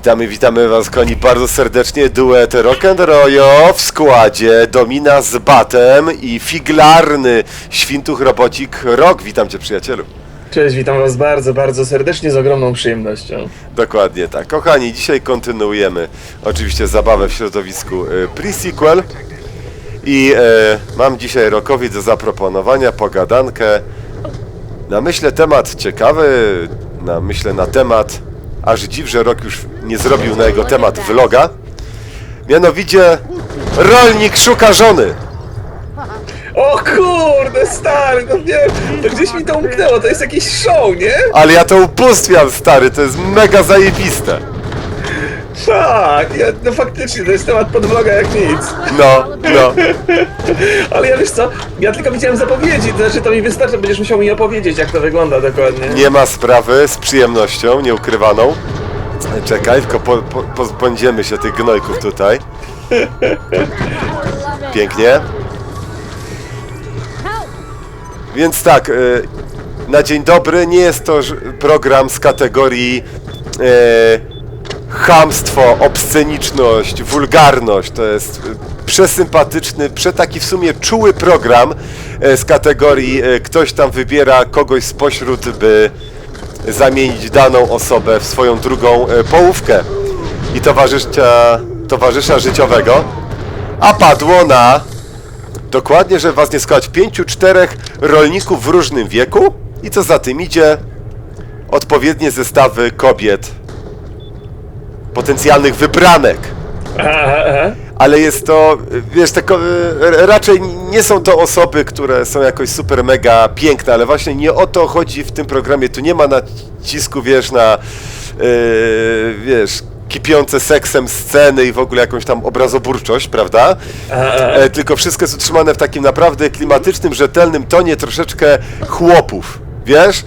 Witamy, witamy was koni bardzo serdecznie. Duet Rock and Royo w składzie Domina z Batem i figlarny Świntuch Robocik Rock. Witam cię przyjacielu. Cześć, witam was bardzo, bardzo serdecznie, z ogromną przyjemnością. Dokładnie tak. Kochani, dzisiaj kontynuujemy oczywiście zabawę w środowisku y, pre-sequel. I e, mam dzisiaj Rokowi do zaproponowania pogadankę na myślę temat ciekawy, na myślę na temat, aż dziw, że Rok już nie zrobił na jego temat vloga. Mianowicie rolnik szuka żony. O kurde, stary, no wiem, to gdzieś mi to umknęło, to jest jakiś show, nie? Ale ja to ubóstwiam, stary, to jest mega zajebiste. Tak, ja, no faktycznie, to jest temat podvloga jak nic. No, no. Ale ja wiesz co, ja tylko widziałem zapowiedzi, to znaczy to mi wystarczy, będziesz musiał mi opowiedzieć, jak to wygląda dokładnie. Nie ma sprawy, z przyjemnością, nieukrywaną. Czekaj, tylko po, po, pozbędziemy się tych gnojków tutaj. Pięknie. Więc tak, y, na dzień dobry nie jest to program z kategorii e, chamstwo, obsceniczność, wulgarność. To jest y, przesympatyczny, przetaki w sumie czuły program e, z kategorii e, ktoś tam wybiera kogoś spośród, by zamienić daną osobę w swoją drugą połówkę. I towarzysza, towarzysza życiowego, a padło na Dokładnie, że was nie składać pięciu, czterech rolników w różnym wieku. I co za tym idzie, odpowiednie zestawy kobiet, potencjalnych wybranek. Ale jest to, wiesz, tako, e, raczej nie są to osoby, które są jakoś super mega piękne, ale właśnie nie o to chodzi w tym programie. Tu nie ma nacisku, wiesz, na, yy, wiesz, kipiące seksem sceny i w ogóle jakąś tam obrazoburczość, prawda? E, tylko wszystko jest utrzymane w takim naprawdę klimatycznym, rzetelnym tonie troszeczkę chłopów, wiesz?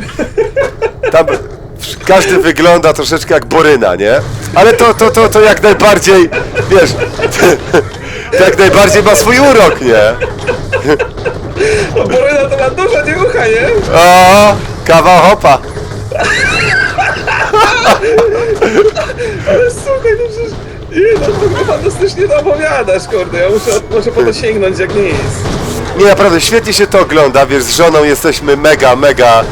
Tam każdy wygląda troszeczkę jak Boryna, nie? Ale to, to, to, to jak najbardziej, wiesz, to jak najbardziej ma swój urok, nie? O, Boryna to ma dużo nieucha, nie? O, kawa hopa. Ale słuchaj, no przecież... Nie, no to chyba fantastycznie to opowiadasz, kurde, ja muszę, muszę po to sięgnąć jak nic. Nie, naprawdę, świetnie się to ogląda, wiesz, z żoną jesteśmy mega, mega,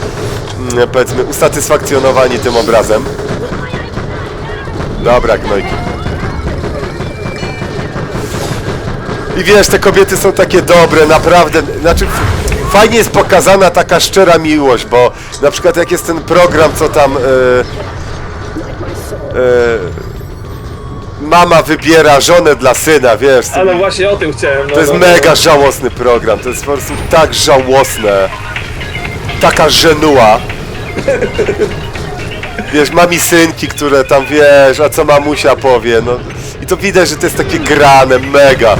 powiedzmy, usatysfakcjonowani tym obrazem. Dobra, gnojki. I wiesz, te kobiety są takie dobre, naprawdę, znaczy fajnie jest pokazana taka szczera miłość, bo na przykład jak jest ten program, co tam... e, e, Mama wybiera żonę dla syna, wiesz, A no właśnie o tym chciałem, no. to jest no, mega żałosny program, to jest po prostu tak żałosne. Taka żenuła. Wiesz, mami synki, które tam wiesz, a co mamusia powie, no. I to widać, że to jest takie grane, mega.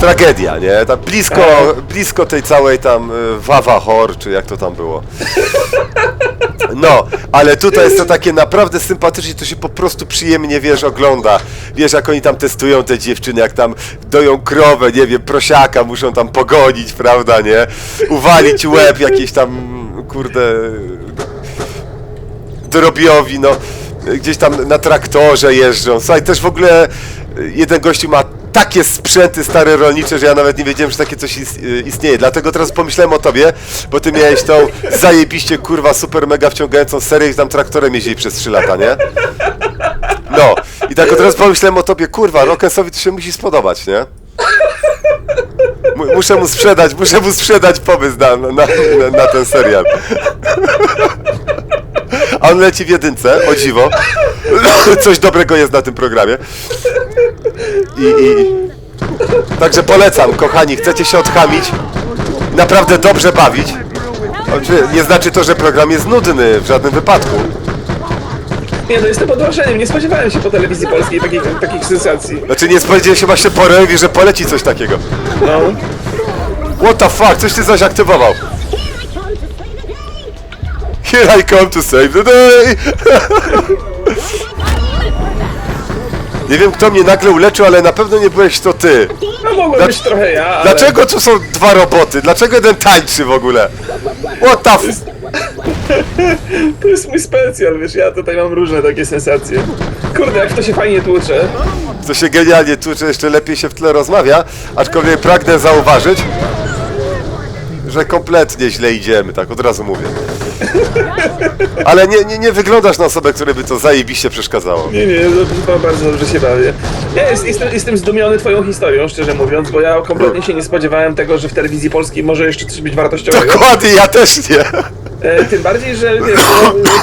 Tragedia, nie? Tam blisko, blisko tej całej tam y, Wawa Hor, czy jak to tam było. No, ale tutaj jest to takie naprawdę sympatycznie, to się po prostu przyjemnie, wiesz, ogląda. Wiesz, jak oni tam testują te dziewczyny, jak tam doją krowę, nie wiem, prosiaka muszą tam pogonić, prawda, nie? Uwalić łeb jakiejś tam, kurde, drobiowi, no. Gdzieś tam na traktorze jeżdżą. Słuchaj, też w ogóle y, jeden gościu ma takie sprzęty stare rolnicze, że ja nawet nie wiedziałem, że takie coś y, istnieje. Dlatego teraz pomyślałem o tobie, bo ty miałeś tą zajebiście, kurwa, super mega wciągającą serię i tam traktorem jeździli przez 3 lata, nie? No. I tak od razu pomyślałem o tobie, kurwa, Rockensowi to się musi spodobać, nie? Mu- Muszę mu sprzedać, muszę mu sprzedać pomysł na, na, na, na ten serial. A on leci w jedynce, o dziwo. Coś dobrego jest na tym programie. I, i... Także polecam, kochani, chcecie się odchamić, naprawdę dobrze bawić. Oczywiście Nie znaczy to, że program jest nudny w żadnym wypadku. Nie, no jestem pod wrażeniem, nie spodziewałem się po telewizji polskiej takich, takich sensacji. Znaczy nie spodziewałem się właśnie po rewi, że poleci coś takiego. No. What the fuck, coś ty zaś aktywował. Here I come to save the day! Nie wiem kto mnie nagle uleczył, ale na pewno nie byłeś to ty. No mogłem być trochę ja, ale... Dlaczego tu są dwa roboty? Dlaczego jeden tańczy w ogóle? What the f... To jest mój specjal, wiesz, ja tutaj mam różne takie sensacje. Kurde, jak to się fajnie tłucze. To się genialnie tłucze, jeszcze lepiej się w tle rozmawia, aczkolwiek pragnę zauważyć, że kompletnie źle idziemy, tak od razu mówię. Ale nie, nie, nie wyglądasz na osobę, której by to zajebiście przeszkadzało. Nie, nie, to bardzo dobrze się bawię. Ja jest, jestem, jestem zdumiony twoją historią, szczerze mówiąc, bo ja kompletnie się nie spodziewałem tego, że w telewizji polskiej może jeszcze coś być wartościowego. Dokładnie, ja też nie. E, tym bardziej, że wiesz,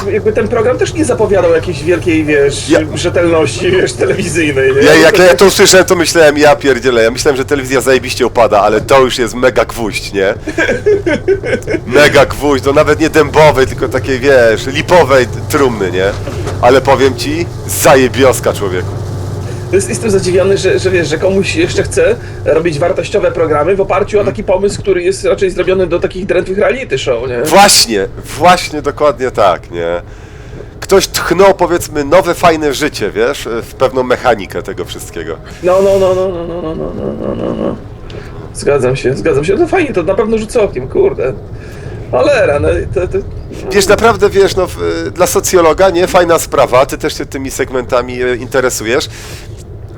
no, jakby ten program też nie zapowiadał jakiejś wielkiej, wiesz, Ja- rzetelności, wiesz, telewizyjnej, nie? Ja, jak ja to usłyszałem, to myślałem, ja pierdzielę, ja myślałem, że telewizja zajebiście upada, ale to już jest mega gwóźdź, nie? Mega gwóźdź, to nawet nie dębowej, tylko takiej, wiesz, lipowej trumny, nie? Ale powiem ci, zajebioska człowieku. Jest, jestem zadziwiony, że, że wiesz, że komuś jeszcze chce robić wartościowe programy w oparciu o taki pomysł, który jest raczej zrobiony do takich drętwych reality show, nie? Właśnie, właśnie dokładnie tak, nie? Ktoś tchnął, powiedzmy, nowe, fajne życie, wiesz, w pewną mechanikę tego wszystkiego. No, no, no, no, no, no, no, no, no, no, no. Zgadzam się, zgadzam się. No fajnie, to na pewno rzucę okiem, kurde. Cholera, no to, to... Wiesz, naprawdę, wiesz, no, dla socjologa, nie? Fajna sprawa, ty też się tymi segmentami e, interesujesz.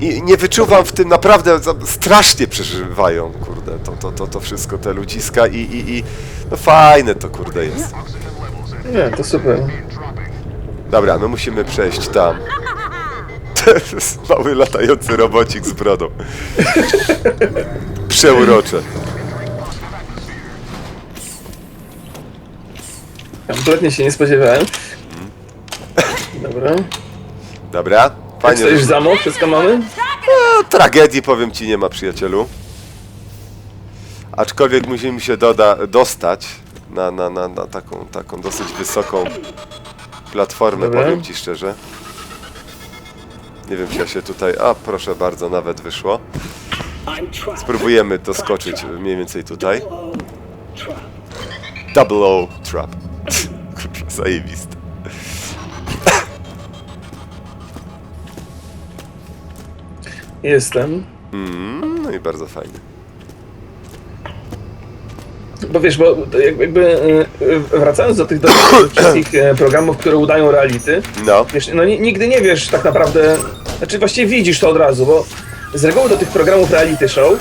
I nie wyczuwam w tym, naprawdę strasznie przeżywają, kurde, to, to, to, to wszystko, te ludziska i, i, i no fajne to, kurde, jest. Nie, to super. Dobra, my musimy przejść tam. To jest mały latający robocik z brodą. Przeurocze. Kompletnie się nie spodziewałem. Dobra. Dobra, Jak fajnie. stoisz że- zamok? Wszystko mamy? No, tragedii powiem ci nie ma, przyjacielu. Aczkolwiek musimy się doda, dostać na, na, na, na taką, taką dosyć wysoką platformę, Dobra. powiem ci szczerze. Nie wiem, czy ja się tutaj... A, proszę bardzo, nawet wyszło. Spróbujemy doskoczyć mniej więcej tutaj. Double O trap. Kurwa, zajebiste. Jestem. No i bardzo fajnie. Bo wiesz, bo jak- jakby e, e, wracając do tych, do wszystkich e, programów, które udają reality, No. wiesz, no ni- nigdy nie wiesz tak naprawdę, znaczy właściwie widzisz to od razu, bo z reguły do tych programów reality show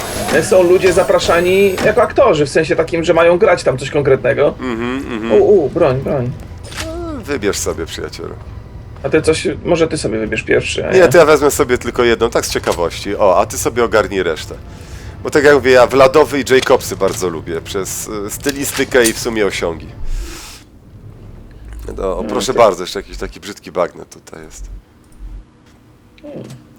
są ludzie zapraszani jako aktorzy, w sensie takim, że mają grać tam coś konkretnego. U, u, broń, broń. Wybierz sobie, przyjacielu. A ty coś, może ty sobie wybierz pierwszy, a Nie, to ja wezmę sobie tylko jedną, tak z ciekawości. O, a ty sobie ogarnij resztę. Bo tak jak mówię, ja Vladowy i Jacobsy bardzo lubię, przez y, stylistykę i w sumie osiągi. No, o, proszę bardzo, jeszcze jakiś taki brzydki bagnet tutaj jest.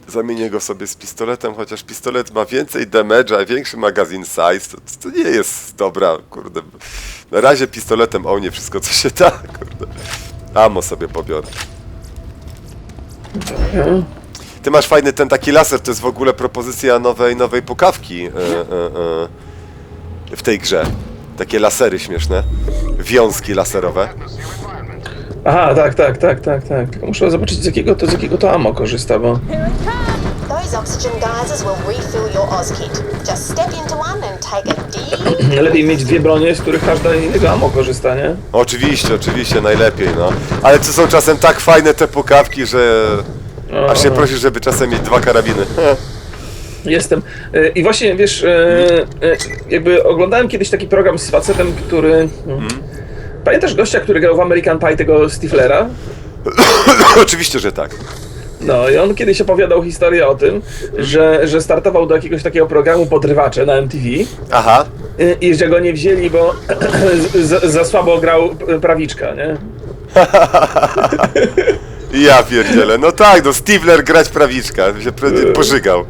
Zamienię go sobie z pistoletem, chociaż pistolet ma więcej damage'a, większy magazyn size, to, to nie jest dobra, kurde. Na razie pistoletem o nie wszystko co się da, kurde. Amo sobie pobiorę. Ty masz fajny ten taki laser, to jest w ogóle propozycja nowej, nowej pukawki e, e, e, w tej grze. Takie lasery śmieszne. Wiązki laserowe. Aha, tak, tak, tak, tak, tak. Tylko muszę zobaczyć z jakiego to, z jakiego to ammo korzysta, bo... Those oxygen geysers will refill your Oz kit. Just step into one and take a deep Lepiej mieć dwie bronie, z których każda innego ammo korzysta, nie? Oczywiście, oczywiście, najlepiej, no. Ale to są czasem tak fajne te pukawki, że aż się prosisz, żeby czasem mieć dwa karabiny. Jestem. E, I właśnie, wiesz, e, e, jakby oglądałem kiedyś taki program z facetem, który... Pamiętasz gościa, który grał w American Pie, tego Stiflera? Oczywiście, że tak. No i on kiedyś opowiadał historię o tym, że, że startował do jakiegoś takiego programu podrywacze na MTV Aha. i, i że go nie wzięli, bo za, za słabo grał prawiczka, nie? Ja pierdzielę. No tak, no Stivler grać prawiczka, się prędzej pożygał.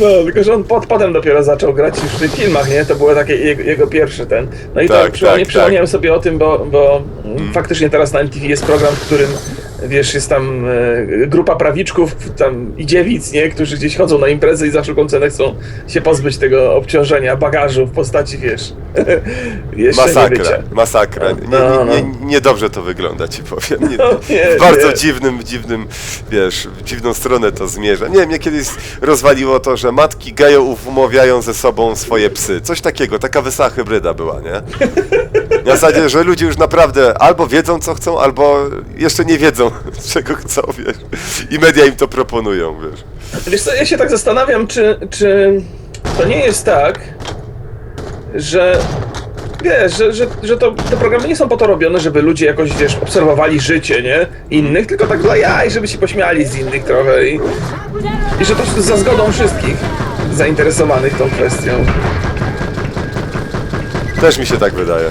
No, tylko że on pod, potem dopiero zaczął grać już w tych filmach, nie? To było takie jego, jego pierwszy ten. No i Tak, tak, tak, przypomniałem sobie o tym, bo, bo faktycznie teraz na MTV jest program, w którym wiesz, jest tam e, grupa prawiczków tam i dziewic, nie? Którzy gdzieś chodzą na imprezę i za wszelką cenę chcą się pozbyć tego obciążenia, bagażu w postaci, wiesz, nie Masakra, masakra. Nie, No, nie, no. nie, niedobrze to wygląda, ci powiem. Nie, No, nie, w bardzo nie. dziwnym, dziwnym, wiesz, w dziwną stronę to zmierza. Nie wiem, mnie kiedyś rozwaliło to, że matki gejów umawiają ze sobą swoje psy. Coś takiego, taka wesoła hybryda była, nie? Na zasadzie, że ludzie już naprawdę albo wiedzą, co chcą, albo jeszcze nie wiedzą, czego chcą, wiesz. I media im to proponują, wiesz. Wiesz co, ja się tak zastanawiam, czy, czy to nie jest tak, że wiesz, że, że, że to, te programy nie są po to robione, żeby ludzie jakoś, wiesz, obserwowali życie, nie? Innych, tylko tak dla jaj, żeby się pośmiali z innych trochę i, i że to za zgodą wszystkich zainteresowanych tą kwestią. Też mi się tak wydaje.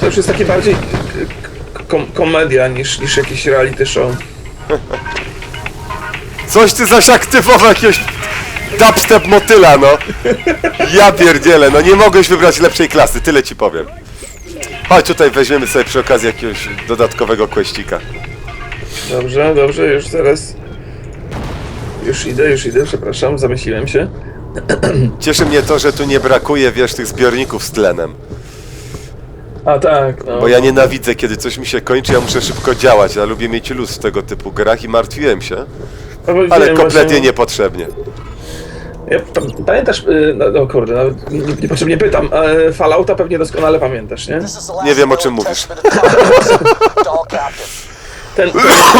To już jest takie bardziej kom komedia niż, niż jakiś reality show. Coś ty zaś aktywował jakiegoś dubstep motyla, no. Ja pierdzielę, no nie mogłeś wybrać lepszej klasy, tyle ci powiem. Chodź tutaj weźmiemy sobie przy okazji jakiegoś dodatkowego kłeścika. Dobrze, dobrze, już zaraz. Już idę, już idę, przepraszam, zamyśliłem się. Cieszy mnie to, że tu nie brakuje, wiesz, tych zbiorników z tlenem. A tak, no. Bo ja nienawidzę, kiedy coś mi się kończy, ja muszę szybko działać. Ja lubię mieć luz w tego typu grach i martwiłem się, No, ale wiem, kompletnie właśnie- niepotrzebnie. Ja, pa- pamiętasz, y, no, no kurde, nawet nie- niepotrzebnie pytam, e, Fallouta pewnie doskonale pamiętasz, nie? Nie wiem, o czym mówisz. Ten,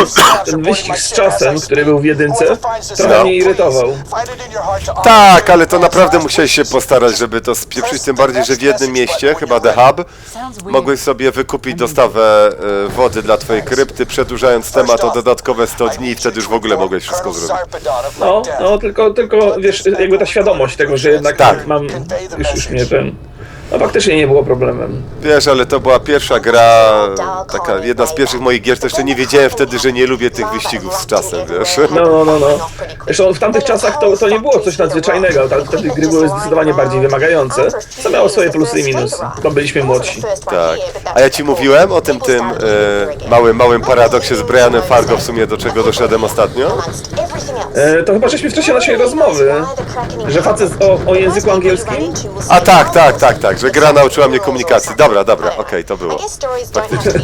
ten wyścig z czasem, który był w jedynce, trochę No. mnie irytował. Tak, ale to naprawdę musiałeś się postarać, żeby to spieprzyć, tym bardziej, że w jednym mieście, chyba The Hub, mogłeś sobie wykupić dostawę e, wody dla twojej krypty, przedłużając temat o dodatkowe 100 dni i wtedy już w ogóle mogłeś wszystko zrobić. No, no, tylko, tylko, wiesz, jakby ta świadomość tego, że jednak Tak. mam, już, już mnie ten... No faktycznie nie było problemem. Wiesz, ale to była pierwsza gra, taka jedna z pierwszych moich gier, to jeszcze nie wiedziałem wtedy, że nie lubię tych wyścigów z czasem, wiesz. No, no, no, no. Zresztą w tamtych czasach to, to nie było coś nadzwyczajnego, tam wtedy gry były zdecydowanie bardziej wymagające, co miało swoje plusy i minusy, bo byliśmy młodsi. Tak. A ja ci mówiłem o tym tym e, małym, małym paradoksie z Brianem Fargo w sumie, do czego doszedłem ostatnio? E, to chyba żeśmy w czasie naszej rozmowy, że facet o, o języku angielskim A tak, tak, tak, tak, że gra nauczyła mnie komunikacji. Dobra, dobra, okej, to było. Faktycznie.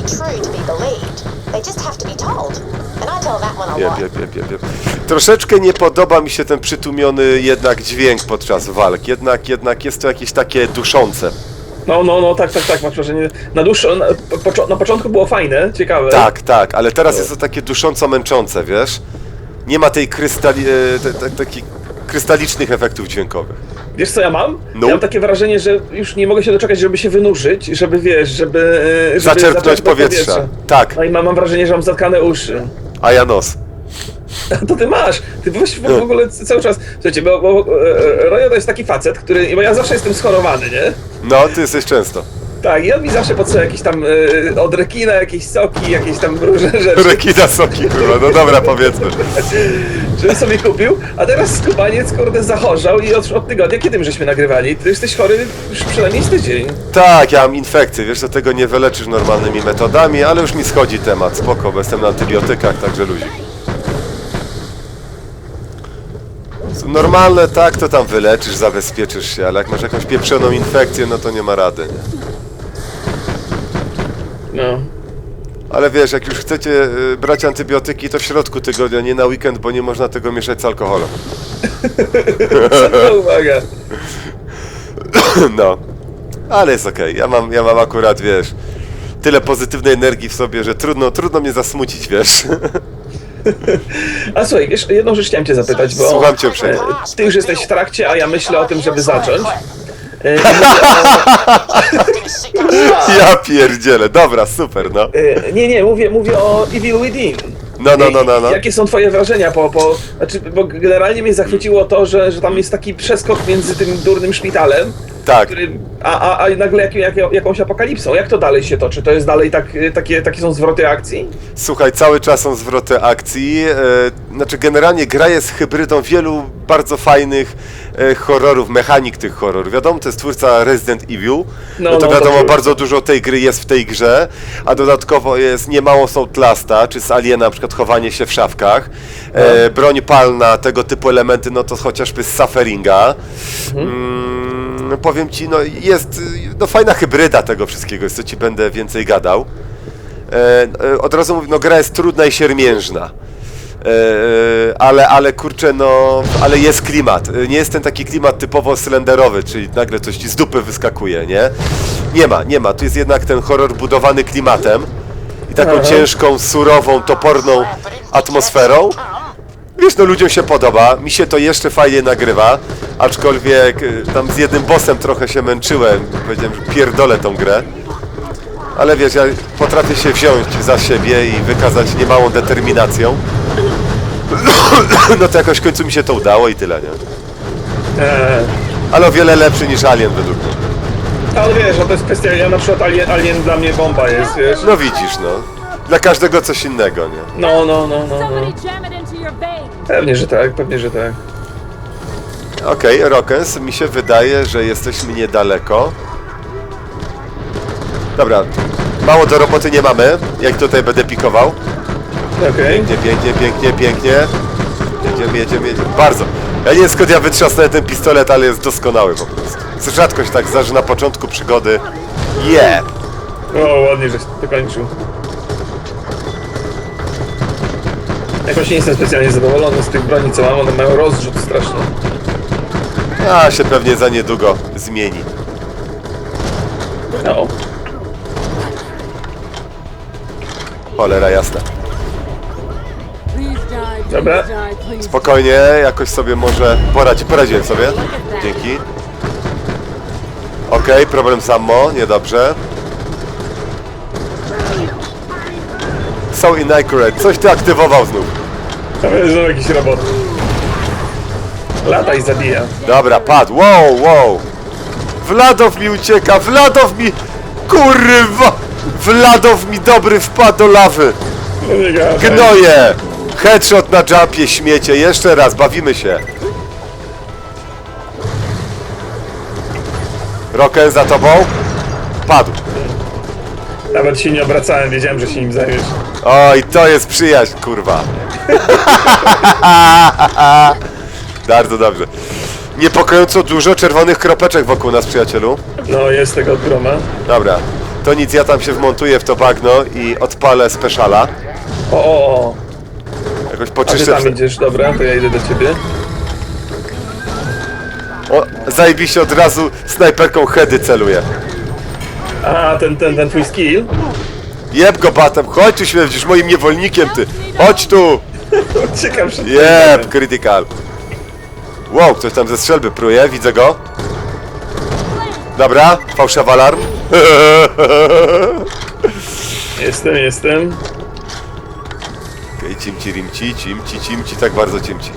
Jeb, jeb, jeb, jeb, jeb. Troszeczkę nie podoba mi się ten przytłumiony jednak dźwięk podczas walk. Jednak, jednak jest to jakieś takie duszące. No, no, no, tak, tak, tak, masz wrażenie. Na na, po, na początku było fajne, ciekawe. Tak, tak, ale teraz jest to takie dusząco męczące, wiesz? Nie ma tej krystali, e, te, te, takich krystalicznych efektów dźwiękowych. Wiesz co ja mam? No. Ja mam takie wrażenie, że już nie mogę się doczekać, żeby się wynurzyć, żeby wiesz, żeby. e, żeby Zaczerpnąć powietrza. Tak, No i mam, mam wrażenie, że mam zatkane uszy. a ja nos. To ty masz! Ty byłeś w, w ogóle cały czas. Słuchajcie, bo, bo e, Rojo to jest taki facet, który. Bo ja zawsze jestem schorowany, nie? No, ty jesteś często. Tak, i on mi zawsze podsyła jakieś tam e, od rekina, jakieś soki, jakieś tam różne rzeczy, Rekina soki chyba, no dobra, powiedzmy. żebym sobie kupił, a teraz skubaniec, kurde, zachorzał i od, od tygodnia, kiedy my żeśmy nagrywali, ty jesteś chory już przynajmniej z tydzień. Tak, ja mam infekcję, wiesz, że tego nie wyleczysz normalnymi metodami, ale już mi schodzi temat, spoko, bo jestem na antybiotykach, także luzik. Normalne tak, to tam wyleczysz, zabezpieczysz się, ale jak masz jakąś pieprzoną infekcję, no to nie ma rady, nie? No. Ale wiesz, jak już chcecie y, brać antybiotyki, to w środku tygodnia, nie na weekend, bo nie można tego mieszać z alkoholem. No, uwaga. No, ale jest okej, ja, mam, ja mam akurat, wiesz, tyle pozytywnej energii w sobie, że trudno, trudno mnie zasmucić, wiesz. A słuchaj, wiesz, jedną rzecz chciałem cię zapytać, bo Słucham cię uprzejmie. e, ty już jesteś w trakcie, a ja myślę o tym, żeby zacząć. E, i mówię Ja pierdzielę, dobra, super, no. e, nie, nie, mówię, mówię o Evil Within. No, no, no, no, no. Jakie są twoje wrażenia po, po znaczy, bo generalnie mnie zachwyciło to, że, że tam jest taki przeskok między tym durnym szpitalem, Tak. który, a, a, a nagle jak, jak, jakąś apokalipsą. Jak to dalej się toczy? To jest dalej tak, y, takie, takie są zwroty akcji? Słuchaj, cały czas są zwroty akcji. E, znaczy, generalnie gra jest hybrydą wielu bardzo fajnych e, horrorów, mechanik tych horrorów. Wiadomo, to jest twórca Resident Evil. No, No, to no, to wiadomo, wiem. bardzo dużo tej gry jest w tej grze, a dodatkowo jest niemało z Outlasta, czy z Aliena, na przykład chowanie się w szafkach. E, broń palna, tego typu elementy, no to chociażby z Sufferinga. Mm, no powiem ci, no jest no, fajna hybryda tego wszystkiego, jest co ci będę więcej gadał. E, e, od razu mówię, no gra jest trudna i siermiężna. E, ale, ale kurczę, no, ale jest klimat. E, Nie jest ten taki klimat typowo slenderowy, czyli nagle coś ci z dupy wyskakuje, nie? Nie ma, nie ma. Tu jest jednak ten horror budowany klimatem i taką ciężką, surową, toporną atmosferą. Wiesz, no ludziom się podoba, mi się to jeszcze fajnie nagrywa, aczkolwiek y, tam z jednym bossem trochę się męczyłem, powiedziałem, że pierdolę tą grę. Ale wiesz, ja potrafię się wziąć za siebie i wykazać niemałą determinacją. No to jakoś w końcu mi się to udało i tyle, nie? Eee, Ale o wiele lepszy niż Alien według mnie. ale wiesz, no to jest kwestia, ja na przykład Alien, Alien dla mnie bomba jest, wiesz? No widzisz, no. Dla każdego coś innego, nie? No, no, no, no, no. Somebody jam it. Pewnie, że tak, pewnie, że tak. Okej, Rockens, mi się wydaje, że jesteśmy niedaleko. Dobra, mało do roboty nie mamy, jak tutaj będę pikował. Okej. Pięknie, pięknie, pięknie, pięknie. Jedziemy, jedziemy, jedziemy. Bardzo. Ja nie wiem skąd ja wytrzasnąłem ten pistolet, ale jest doskonały po prostu. Rzadko się tak zdarzy na początku przygody. Yeah! O, ładnie, żeś dokończył. Jakoś nie jestem specjalnie zadowolony z tych broni, co mam, one mają rozrzut straszny. A się pewnie za niedługo zmieni. No. Cholera jasna. Dobra. Spokojnie, jakoś sobie może poradzi, poradziłem sobie. Dzięki. Okej, problem samo, niedobrze. So inaccurate, coś ty aktywował znów. Znowu jakiś robot. Lata i zabija. Dobra, padł, wow, wow. Vladow mi ucieka, Vladow mi... Kurwa! Vladow mi dobry wpadł do lawy. No. Gnoje! Headshot na jumpie, śmiecie. Jeszcze raz, bawimy się. Roken za tobą. Padł. Nawet się nie obracałem, wiedziałem, że się nim zajmiesz. Oj, to jest przyjaźń, kurwa. Bardzo dobrze. Niepokojąco dużo czerwonych kropeczek wokół nas, przyjacielu. No, jest tego od groma. Dobra, to nic, ja tam się wmontuję w to bagno i odpalę speciala. O, o, o. Jakoś A ty poczyszczę... tam idziesz, dobra, to ja idę do ciebie. O, zajebiście od razu snajperką heady celuję. A, ten, ten, ten twój skill? Jeb go batem, chodź tu śmierdzisz moim niewolnikiem ty. Chodź tu. Uciekam przed Jeb, critical. Wow, ktoś tam ze strzelby pruje, widzę go. Dobra, fałszywy alarm. Jestem, jestem. Okej, cimci, rimci, cimci, cimci, tak bardzo cimci.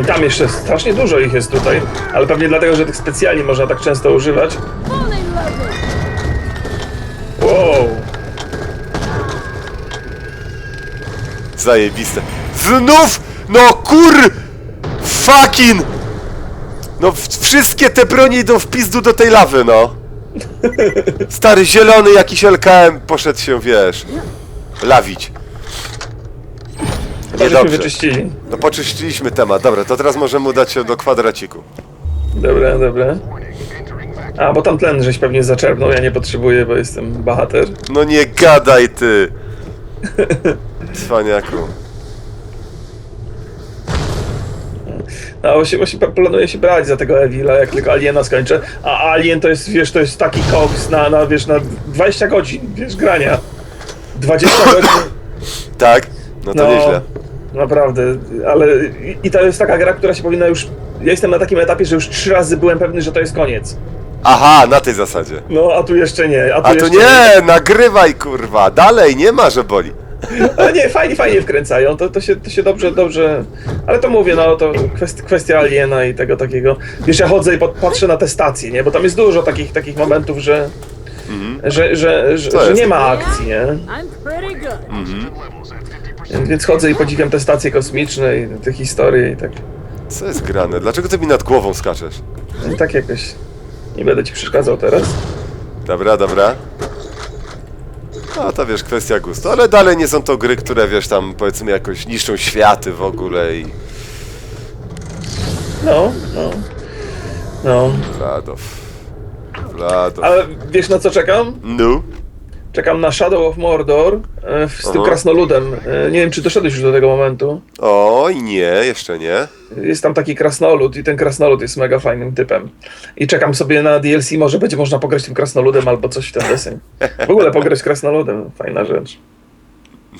I tam jeszcze strasznie dużo ich jest tutaj, ale pewnie dlatego, że tych specjalnie można tak często używać. Wow. Zajebiste. Znów! No kur... Fucking! No w- wszystkie te bronie idą w pizdu do tej lawy, no. Stary zielony jakiś LKM poszedł się, wiesz, lawić. Chyba żeśmy Niedobrze. wyczyścili. No poczyściliśmy temat, dobra, to teraz możemy udać się do kwadraciku. Dobra, dobra. A, bo tam tlen żeś pewnie zaczerpnął, ja nie potrzebuję, bo jestem bohater. No nie gadaj ty! Cwaniaku. No, właśnie, właśnie planuję się brać za tego Evila, jak tylko Aliena skończę. A Alien to jest, wiesz, to jest taki koks na, na, wiesz, na 20 godzin, wiesz, grania. 20 godzin. Tak? No to nieźle. Naprawdę, ale i- i to jest taka gra, która się powinna już. Ja jestem na takim etapie, że już trzy razy byłem pewny, że to jest koniec. Aha, na tej zasadzie. No, a tu jeszcze nie. A tu, A to jeszcze nie, nagrywaj kurwa, dalej, nie ma, że boli. Ale nie, fajnie, fajnie wkręcają, to, to, się, to się dobrze, dobrze... Ale to mówię, no to kwest, kwestia aliena i tego takiego... Wiesz, ja chodzę i pat- patrzę na te stacje, nie? Bo tam jest dużo takich, takich momentów, że... Że, że, że, że jest? nie ma akcji, nie? I'm pretty good. Więc chodzę i podziwiam te stacje kosmiczne i te historie i tak... Co jest grane? Dlaczego ty mi nad głową skaczesz? I tak jakoś... Nie będę ci przeszkadzał teraz. Dobra, dobra. No to wiesz, kwestia gustu, ale dalej nie są to gry, które wiesz tam powiedzmy jakoś niszczą światy w ogóle i... No, no. No. Vladow. Vladow. Ale wiesz na co czekam? No? Czekam na Shadow of Mordor e, z tym Aha. krasnoludem. E, Nie wiem, czy doszedłeś już do tego momentu. Oj, nie, jeszcze nie. Jest tam taki krasnolud i ten krasnolud jest mega fajnym typem. I czekam sobie na DLC, może będzie można pograć tym krasnoludem albo coś w ten deseń. W ogóle pograć krasnoludem, fajna rzecz.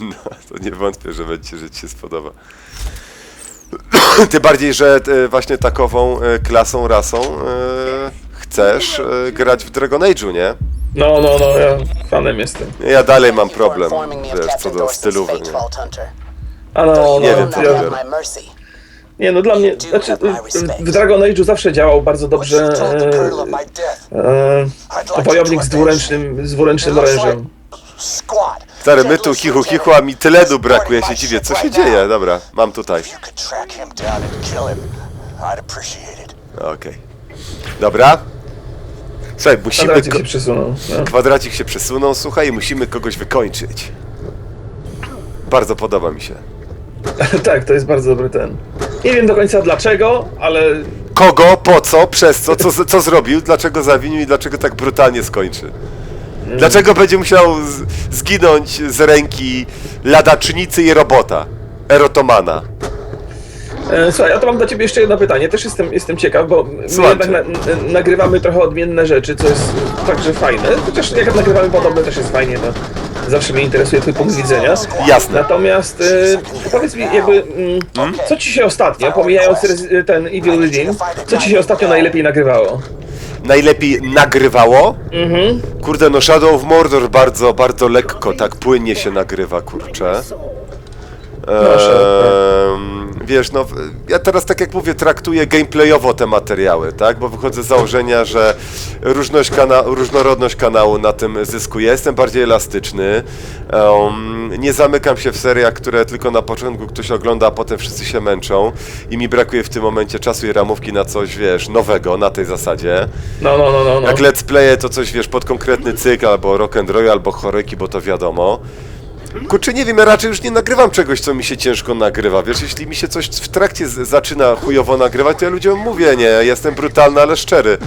No, to nie wątpię, że będzie, że ci się spodoba. Tym bardziej, że e, właśnie takową e, klasą, rasą e, chcesz e, grać w Dragon Age'u, nie? No, no, no, ja fanem jestem. Ja dalej mam problem, wiesz, co do stylu. Nie? A no, no, Nie wiem, to co ja, nie, no dla mnie, znaczy, w Dragon Age'u zawsze działał bardzo dobrze e, e, wojownik z dwuręcznym, z dwuręcznym orężem. Stary, my tu chichu chichu, a mi tylenu brakuje, się dziwię, co się dzieje? Dobra, mam tutaj. Okej. Dobra. Słuchaj, musimy... Kwadracik się przesunął. No. kwadracik się przesunął, słuchaj, i musimy kogoś wykończyć. Bardzo podoba mi się. tak, to jest bardzo dobry ten. Nie wiem do końca dlaczego, ale Kogo, po co, przez co, co, co zrobił, dlaczego zawinił i dlaczego tak brutalnie skończy. Dlaczego będzie musiał zginąć z ręki ladacznicy i robota, erotomana. E, Słuchaj, ja to mam dla ciebie jeszcze jedno pytanie. Też jestem, jestem ciekaw, bo my jednak na, n- nagrywamy trochę odmienne rzeczy, co jest także fajne. Chociaż jak nagrywamy podobne, też jest fajnie, to zawsze mnie interesuje twój punkt widzenia. Jasne. Natomiast e, powiedz mi, jakby, mm, co ci się ostatnio, pomijając rez- ten Evil Within, co ci się ostatnio najlepiej nagrywało? Najlepiej nagrywało? Kurde, no Shadow of Mordor bardzo, bardzo lekko, tak płynnie się nagrywa, kurczę. Ehm, wiesz, no, ja teraz tak jak mówię, traktuję gameplayowo te materiały, tak? Bo wychodzę z założenia, że różność kana różnorodność kanału na tym zyskuje. Jestem bardziej elastyczny. Em, nie zamykam się w seriach, które tylko na początku ktoś ogląda, a potem wszyscy się męczą i mi brakuje w tym momencie czasu i ramówki na coś, wiesz, nowego na tej zasadzie. No, no, no, no. no. Jak let's playe to coś, wiesz, pod konkretny cykl, albo rock and roll, albo choroki, bo to wiadomo. Kurczę, nie wiem, ja raczej już nie nagrywam czegoś, co mi się ciężko nagrywa. Wiesz, jeśli mi się coś w trakcie zaczyna chujowo nagrywać, to ja ludziom mówię, nie, jestem brutalny, ale szczery.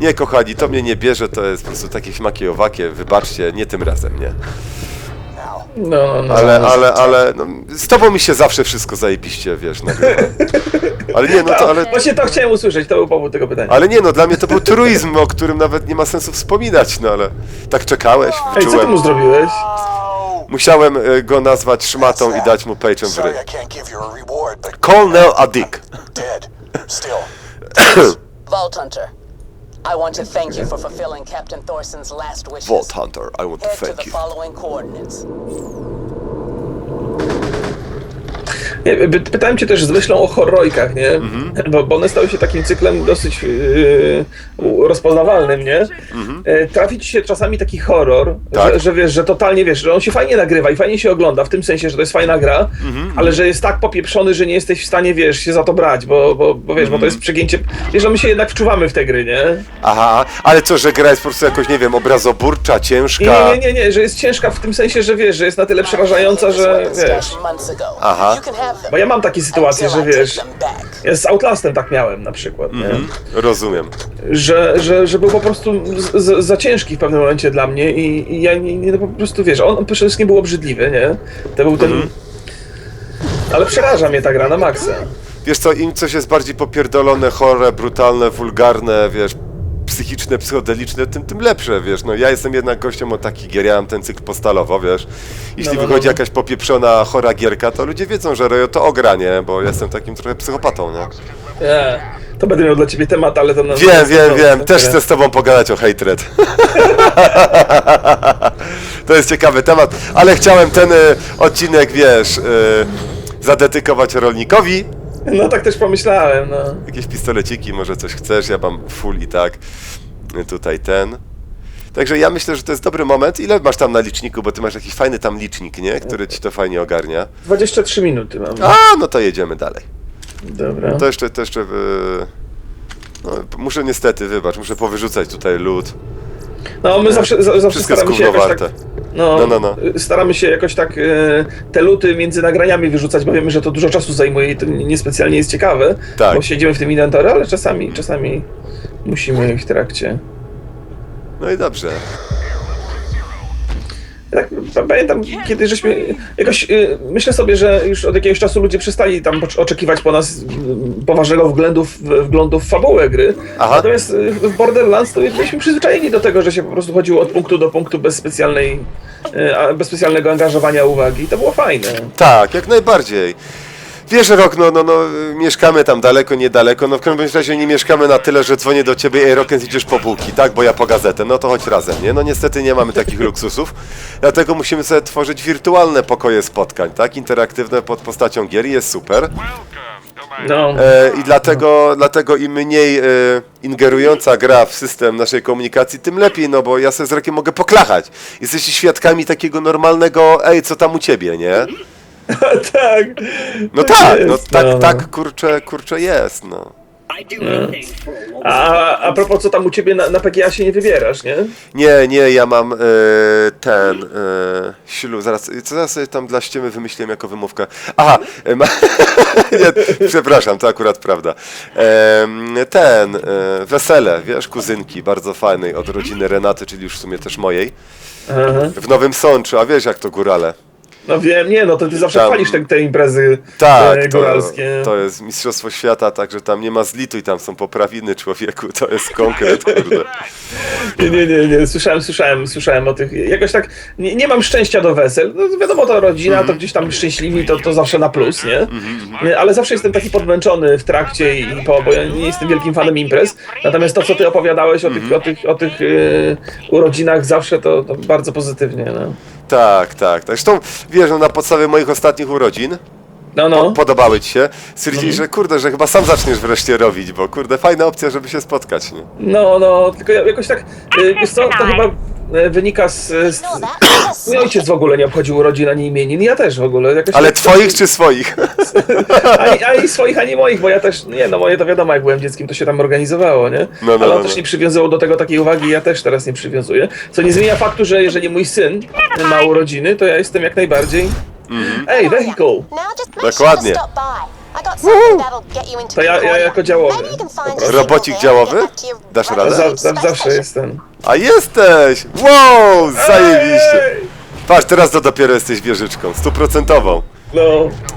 Nie, kochani, to mnie nie bierze, to jest po prostu takie śmakie owakie, wybaczcie, nie tym razem, nie. no, no, no. Ale, ale, ale, no, z tobą mi się zawsze wszystko zajebiście, wiesz, nagrywa. Ale nie, no to, ale... Właśnie to chciałem usłyszeć, to był powód tego pytania. Ale nie, no dla mnie to był truizm, o którym nawet nie ma sensu wspominać, no ale tak czekałeś, Ej, co ty mu zrobiłeś? Musiałem e, go nazwać szmatą i dać mu pejczem w Sorry, ryj. I can't give you a reward, but Colonel a dick. dead. Still. Vault Hunter, I want to thank you for fulfilling Captain Thorson's last wishes. Vault Hunter, I want to Head to thank the you. following coordinates. Pytałem cię też z myślą o horrojkach, nie? Mhm. Bo, bo one stały się takim cyklem dosyć yy, rozpoznawalnym, nie? E, Trafi ci się czasami taki horror, Mhm. Tak. że, że wiesz, że totalnie wiesz, że on się fajnie nagrywa i fajnie się ogląda, w tym sensie, że to jest fajna gra, Mhm, ale że jest tak popieprzony, że nie jesteś w stanie, wiesz, się za to brać, bo, bo, bo wiesz, bo Mhm. to jest przegięcie. Wiesz, że my się jednak wczuwamy w te gry, nie? Aha, ale co, że gra jest po prostu jakoś, nie wiem, obrazoburcza, ciężka? nie, nie, nie, nie, że jest ciężka w tym sensie, że wiesz, że jest na tyle przerażająca, że wiesz. Aha. Bo ja mam takie sytuacje, że wiesz. Ja z Outlastem tak miałem na przykład, nie? Mhm, rozumiem. że, że, że był po prostu z, z, za ciężki w pewnym momencie dla mnie i, i ja nie, nie no po prostu wiesz, on przede wszystkim był obrzydliwy, nie? To był ten. Mhm. Ale przeraża mnie ta gra na maksa. Wiesz co, im coś jest bardziej popierdolone, chore, brutalne, wulgarne, wiesz, psychiczne, psychodeliczne, tym, tym lepsze, wiesz, no ja jestem jednak gościem o takich gier, ja mam ten cykl postalowo, wiesz, jeśli No, no, wychodzi no. jakaś popieprzona, chora gierka, to ludzie wiedzą, że Rojo to ogra, nie, bo jestem takim trochę psychopatą, nie. Nie. To będę miał dla ciebie temat, ale to na Wiem, wiem, no, wiem, też chcę z tobą pogadać o hatred. to jest ciekawy temat, ale chciałem ten e, odcinek, wiesz, e, zadedykować rolnikowi. No tak też pomyślałem, no. Jakieś pistoleciki, może coś chcesz, ja mam full i tak. Tutaj ten. Także ja myślę, że to jest dobry moment. Ile masz tam na liczniku, bo ty masz jakiś fajny tam licznik, nie? Który ci to fajnie ogarnia. 23 minuty mam. A, no to jedziemy dalej. Dobra. To jeszcze, to jeszcze... No, muszę niestety, wybacz, muszę powyrzucać tutaj lód. No my zawsze, za, zawsze Wszystko staramy się jakoś tak... No, No, no, no. staramy się jakoś tak e, te luty między nagraniami wyrzucać, bo wiemy, że to dużo czasu zajmuje i to nie- niespecjalnie jest ciekawe, Tak. bo siedzimy w tym inwentory, ale czasami, czasami musimy w trakcie. No i dobrze. Tak, pa- pamiętam, kiedy żeśmy jakoś, y, myślę sobie, że już od jakiegoś czasu ludzie przestali tam oczekiwać po nas poważnego wglądu w, wglądu w fabułę gry. Aha. Natomiast y, w Borderlands to byliśmy przyzwyczajeni do tego, że się po prostu chodziło od punktu do punktu bez specjalnej, y, bez specjalnego angażowania uwagi. To było fajne. Tak, jak najbardziej. Wiesz, Rok, no, no, no, mieszkamy tam daleko, niedaleko, no w każdym razie nie mieszkamy na tyle, że dzwonię do ciebie, ej, Roken, idziesz po bułki, tak, bo ja po gazetę, no to chodź razem, nie? No niestety nie mamy takich luksusów, dlatego musimy sobie tworzyć wirtualne pokoje spotkań, tak, interaktywne pod postacią gier i jest super. No, E, I dlatego, dlatego im mniej e, ingerująca gra w system naszej komunikacji, tym lepiej, no bo ja sobie z Rokiem mogę poklachać. Jesteście świadkami takiego normalnego, ej, co tam u ciebie, nie? tak. No Tak tak, no tak, tak, kurczę, kurczę jest, no. A, a propos, co tam u ciebie na, na PGA się nie wybierasz, nie? Nie, nie, ja mam e, ten e, ślub, zaraz, co ja sobie tam dla ściemy wymyśliłem jako wymówkę? Aha, e, ma, nie, przepraszam, to akurat prawda. E, ten, e, wesele, wiesz, kuzynki, bardzo fajnej, od rodziny Renaty, czyli już w sumie też mojej, Aha. w Nowym Sączu, a wiesz jak to górale. No wiem, nie, no to ty zawsze Tam- chwalisz te, te imprezy e, Tak, to, góralskie. to jest Mistrzostwo Świata, także tam nie ma zlitu i tam są poprawiny człowieku, to jest konkret, kurde. Nie, nie, nie, nie, słyszałem, słyszałem, słyszałem o tych, jakoś tak, nie, nie mam szczęścia do wesel, no wiadomo, to rodzina, Mhm. to gdzieś tam szczęśliwi, to, to zawsze na plus, nie? Nie, Ale zawsze jestem taki podmęczony w trakcie i po, bo ja nie jestem wielkim fanem imprez, natomiast to, co ty opowiadałeś o tych, Mhm. o tych, o tych yy, urodzinach zawsze, to, to bardzo pozytywnie, no. Tak, tak, tak. Zresztą, wiesz, no, na podstawie moich ostatnich urodzin, No, no. podobały ci się, stwierdzili, że kurde, że chyba sam zaczniesz wreszcie robić, bo kurde, fajna opcja, żeby się spotkać, nie? No, no, tylko ja- jakoś tak, y, wiesz co, to chyba wynika z... z a mój ojciec w ogóle nie obchodził urodzin ani imienin, ja też w ogóle. Jakoś Ale tak- twoich czy swoich? Ani, ani swoich, ani moich, bo ja też, nie no moje to wiadomo, jak byłem dzieckiem, to się tam organizowało, nie? No, no, Ale on no, też no. nie przywiązywał do tego takiej uwagi, ja też teraz nie przywiązuję. Co nie zmienia faktu, że jeżeli mój syn ma urodziny, to ja jestem jak najbardziej... Mhm. Ej, vehicle! Make Dokładnie. To ja- the ja jako działowy. Maybe you can find Po a Robocik działowy? and get back to your Dasz radę? Za, za, zawsze jestem. A jesteś! Wow, zajebiście! Ej! Patrz, teraz to dopiero jesteś wieżyczką, stuprocentową. No,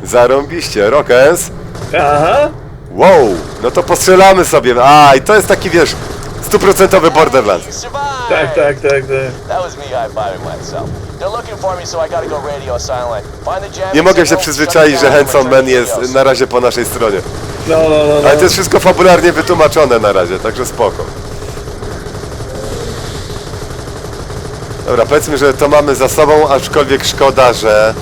Zarąbiście, Rockens. aha. Wow, no to postrzelamy sobie. A, i to jest taki, wiesz, stuprocentowy Borderlands. Tak, tak, tak, tak. Nie mogę się przyzwyczaić, że return Man jest na razie po naszej stronie. No, no, no, no. Ale to jest wszystko fabularnie wytłumaczone na razie, także spoko. Dobra, powiedzmy, że to mamy za sobą, aczkolwiek szkoda, że,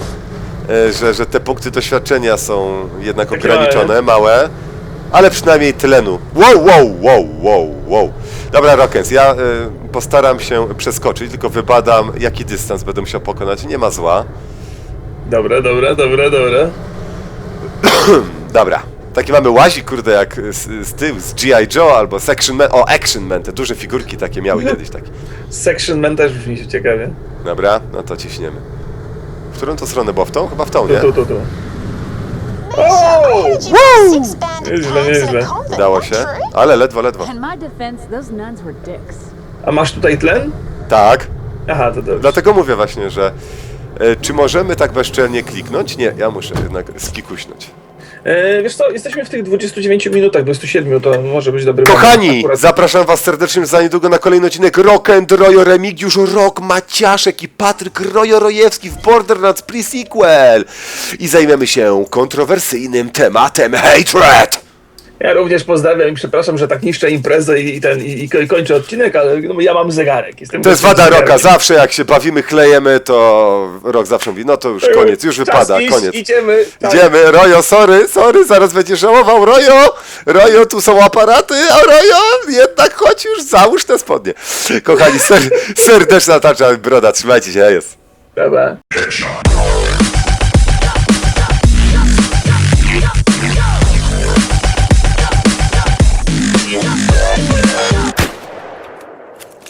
e, że, że te punkty doświadczenia są jednak Takie ograniczone, małe, ale przynajmniej tlenu. Wow, wow, wow, wow, wow. Dobra, Rockens, ja e, postaram się przeskoczyć, tylko wybadam, jaki dystans będę musiał pokonać. Nie ma zła. Dobra, dobra, dobra, dobra. Dobra. Taki mamy łazik, kurde, jak z, z tym, z G.I. Joe albo Section Man. O, Action Man, te duże figurki takie miały kiedyś takie. Section Man też brzmi się ciekawie. Dobra, no to ciśniemy. W którą to stronę, bo w tą? Chyba w tą, nie? tu, tu, tu. Nieźle, nieźle. Udało That się, ale ledwo, ledwo. In my defense, those nuns were dicks. A masz tutaj tlen? Tak, Aha, to dobrze. dlatego mówię właśnie, że e, czy możemy tak bezczelnie kliknąć? Nie, ja muszę jednak skikuśnąć. E, wiesz co, jesteśmy w tych 29 minutach, 27, to może być dobry Kochani, moment akurat. zapraszam was serdecznie za niedługo na kolejny odcinek Rock and Royo Remigiusz Rok Maciaszek i Patryk Rojo-Rojewski w Borderlands Pre-Sequel. I zajmiemy się kontrowersyjnym tematem Hatred. Ja również pozdrawiam i przepraszam, że tak niszczę imprezę i, i ten, i, i ko- i kończę odcinek, ale no, ja mam zegarek. Jestem To jest wada roka. Zawsze jak się bawimy, klejemy, to rok zawsze mówi, no to już koniec, już Czas wypada, iść, koniec. Idziemy. tak. Idziemy, Rojo, sorry, sorry, zaraz będziesz żałował, Rojo, Rojo, tu są aparaty, a Rojo, jednak chodź już, załóż te spodnie. Kochani, ser, serdeczna tarcza, broda, trzymajcie się, jest. Dobra. Headshot.